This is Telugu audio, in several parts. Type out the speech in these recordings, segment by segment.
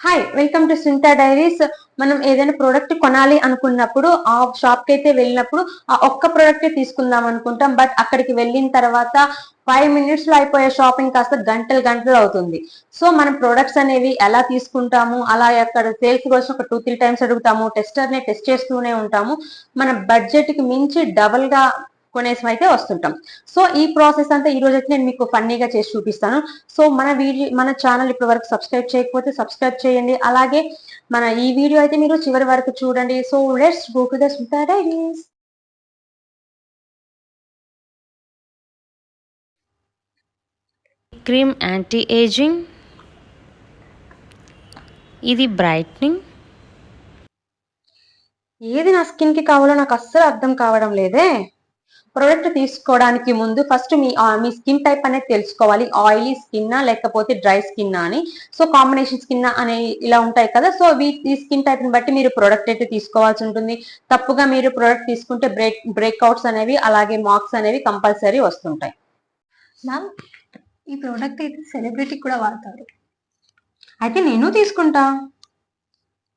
హాయ్ వెల్కమ్ టు సింటా డైరీస్ మనం ఏదైనా ప్రోడక్ట్ కొనాలి అనుకున్నప్పుడు ఆ షాప్కి అయితే వెళ్ళినప్పుడు ఆ ఒక్క ప్రోడక్ట్ తీసుకుందాం అనుకుంటాం. బట్ అక్కడికి వెళ్ళిన తర్వాత ఫైవ్ మినిట్స్లో అయిపోయే షాపింగ్ కాస్త గంటలు గంటలు అవుతుంది. సో మనం ప్రొడక్ట్స్ అనేవి ఎలా తీసుకుంటాము? అలా అక్కడ సేల్స్ కోసం ఒక టూ త్రీ టైమ్స్ అడుగుతాము. టెస్టర్ని టెస్ట్ చేస్తూనే ఉంటాము. మన బడ్జెట్కి మించి డబల్గా కొనేసి అయితే వస్తుంటాం. సో ఈ ప్రాసెస్ అంతా ఈ రోజు అయితే నేను మీకు ఫన్నీగా చేసి చూపిస్తాను. సో మన వీడియో మన ఛానల్ ఇప్పటి వరకు సబ్స్క్రైబ్ చేయకపోతే సబ్స్క్రైబ్ చేయండి. అలాగే మన ఈ వీడియో అయితే మీరు చివరి వరకు చూడండి. So let's go to the diaries cream anti ageing ఇది బ్రైట్నింగ్ ఏది నా స్కిన్కి కావాలో నాకు అస్సలు అర్థం కావడం లేదే. ప్రోడక్ట్ తీసుకోవడానికి ముందు ఫస్ట్ మీ మీ స్కిన్ టైప్ అనేది తెలుసుకోవాలి. ఆయిలీ స్కిన్ లేకపోతే డ్రై స్కిన్ అని. సో కాంబినేషన్ స్కిన్ అనే ఇలా ఉంటాయి కదా. సో ఈ స్కిన్ టైప్ని బట్టి మీరు ప్రోడక్ట్ అయితే తీసుకోవాల్సి ఉంటుంది. తప్పుగా మీరు ప్రోడక్ట్ తీసుకుంటే బ్రేక్ బ్రేక్అవుట్స్ అనేవి అలాగే మార్క్స్ అనేవి కంపల్సరీ వస్తుంటాయి. మ్యామ్ ఈ ప్రోడక్ట్ అయితే సెలబ్రిటీ కూడా వాడతారు. అయితే నేను తీసుకుంటా.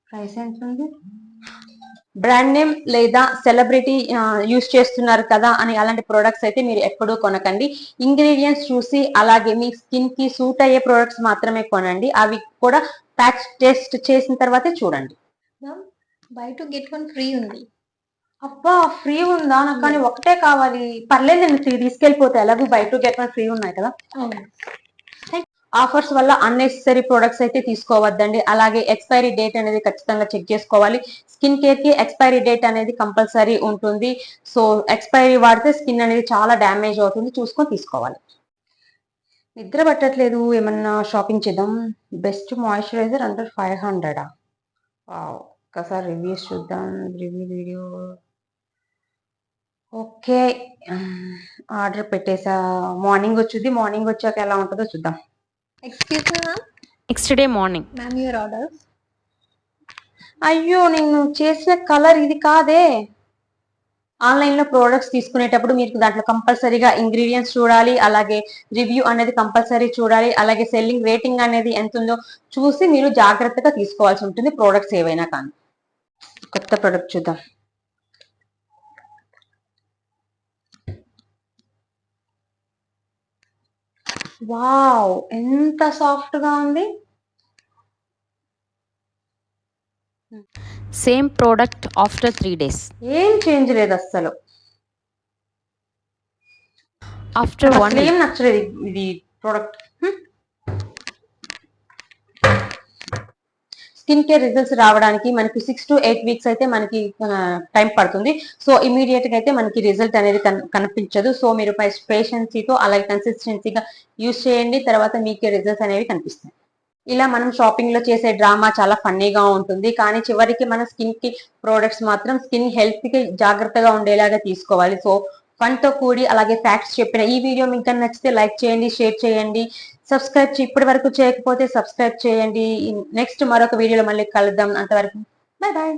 ప్రైస్ ఎంత ఉంది బ్రాండ్ నేమ్ లేదా సెలబ్రిటీ యూస్ చేస్తున్నారు కదా అని అలాంటి ప్రొడక్ట్స్ అయితే మీరు ఎప్పుడూ కొనకండి. ఇంగ్రీడియంట్స్ చూసి అలాగే మీ స్కిన్కి సూట్ అయ్యే ప్రొడక్ట్స్ మాత్రమే కొనండి. అవి కూడా ప్యాచ్ టెస్ట్ చేసిన తర్వాతే చూడండి. Buy two get one free ఉంది. అబ్బా ఫ్రీ ఉందా? నాకు కానీ ఒకటే కావాలి. పర్లేదు నేను త్రీ తీసుకెళ్ళిపోతే ఎలాగో buy two get one free ఉన్నాయి కదా. అవును. ఆఫర్స్ వల్ల అన్నెసెసరీ ప్రొడక్ట్స్ అయితే తీసుకోవద్దండి. అలాగే ఎక్స్పైరీ డేట్ అనేది ఖచ్చితంగా చెక్ చేసుకోవాలి. స్కిన్ కేర్కి ఎక్స్పైరీ డేట్ అనేది కంపల్సరీ ఉంటుంది. సో ఎక్స్పైరీ వాడితే స్కిన్ అనేది చాలా డ్యామేజ్ అవుతుంది. చూసుకొని తీసుకోవాలి. నిద్ర పట్టట్లేదు. ఏమన్నా షాపింగ్ చేద్దాం. బెస్ట్ మాయిశ్చరైజర్ అండర్ ఫైవ్ హండ్రెడా ఒకసారి రివ్యూస్ చూద్దాం. రివ్యూ వీడియో ఓకే ఆర్డర్ పెట్టేసా. మార్నింగ్ వచ్చింది. మార్నింగ్ వచ్చాక ఎలా ఉంటుందో చూద్దాం. Excuse me ma'am next day morning ma'am your order అయ్యో నేను చేసిన కలర్ ఇది కాదే. ఆన్లైన్లో ప్రోడక్ట్స్ తీసుకునేటప్పుడు మీకు దాంట్లో కంపల్సరీగా ఇంగ్రీడియంట్స్ చూడాలి అలాగే రివ్యూ అనేది కంపల్సరీ చూడాలి అలాగే సెల్లింగ్ రేటింగ్ అనేది ఎంత ఉందో చూసి మీరు జాగ్రత్తగా తీసుకోవాల్సి ఉంటుంది ప్రోడక్ట్స్ ఏవైనా కానీ. కొత్త ప్రోడక్ట్ చూద్దాం. వావ్ ఎంత సాఫ్ట్గా ఉంది. Same product after three days ఏం చేంజ్ లేదు అస్సలు. ఆఫ్టర్ వన్ ఏం నచ్చలేదు ఇది ప్రోడక్ట్ స్కిన్ కేర్ రిజల్ట్స్ రావడానికి మనకి సిక్స్ టు ఎయిట్ వీక్స్ అయితే మనకి టైం పడుతుంది. సో ఇమీడియట్గా అయితే మనకి రిజల్ట్ అనేది కనిపించదు. సో మీరు పేషెన్సీతో అలాగే కన్సిస్టెన్సీగా యూజ్ చేయండి. తర్వాత మీకే రిజల్ట్స్ అనేవి కనిపిస్తాయి. ఇలా మనం షాపింగ్లో చేసే డ్రామా చాలా ఫన్నీగా ఉంటుంది. కానీ చివరికి మన స్కిన్కి ప్రోడక్ట్స్ మాత్రం స్కిన్ హెల్త్కి జాగ్రత్తగా ఉండేలాగా తీసుకోవాలి. సో ఫన్తో కూడి అలాగే ఫ్యాక్ట్స్ చెప్పిన ఈ వీడియో మీకు నచ్చితే లైక్ చేయండి షేర్ చేయండి. సబ్స్క్రైబ్ ఇప్పటి వరకు చేయకపోతే సబ్స్క్రైబ్ చేయండి. నెక్స్ట్ మరొక వీడియోలో మళ్ళీ కలుద్దాం. అంతవరకు బాయ్ బాయ్